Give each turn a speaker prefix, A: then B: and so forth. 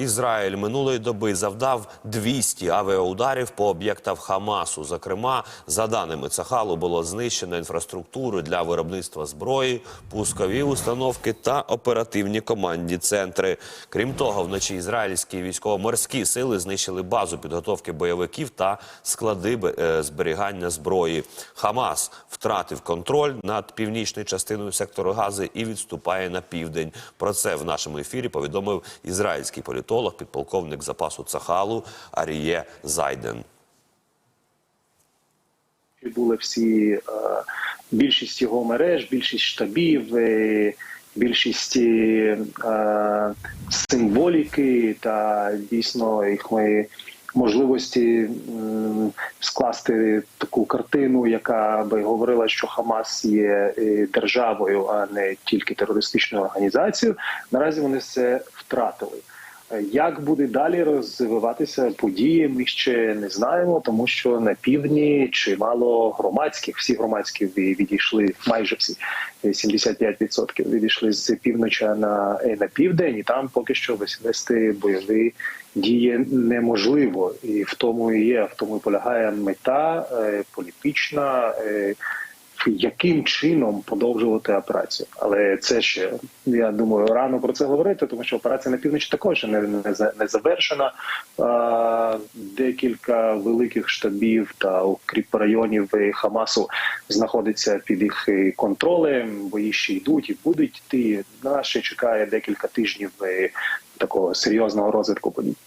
A: Ізраїль минулої доби завдав 200 авіаударів по об'єктах Хамасу. Зокрема, за даними Цахалу, було знищено інфраструктуру для виробництва зброї, пускові установки та оперативні командні центри. Крім того, вночі ізраїльські військово-морські сили знищили базу підготовки бойовиків та склади е, зберігання зброї. Хамас втратив контроль над північною частиною сектору Гази і відступає на південь. Про це в нашому ефірі повідомив ізраїльський політолог, підполковник запасу Цахалу Аріє Зайден.
B: були всі е, більшість його мереж, більшість штабів, е, більшість е, символіки та дійсно їх ми можливості скласти таку картину, яка би говорила, що Хамас є державою, а не тільки терористичною організацією. Наразі вони це втратили. Як буде далі розвиватися події, ми ще не знаємо, тому що на півдні чимало громадських, всі громадські відійшли, майже всі 75% відійшли з півночі на, е, на південь, і там поки що вести бойові дії неможливо. І в тому і є, в тому і полягає мета е, політична. Е, яким чином продовжувати операцію. Але це ще я думаю рано про це говорити, тому що операція на півночі також не, не, не завершена. А, декілька великих штабів та укріпрайонів е, Хамасу знаходиться під їх контролем. Бої ще йдуть і будуть йти. Нас ще чекає декілька тижнів е, такого серйозного розвитку подій.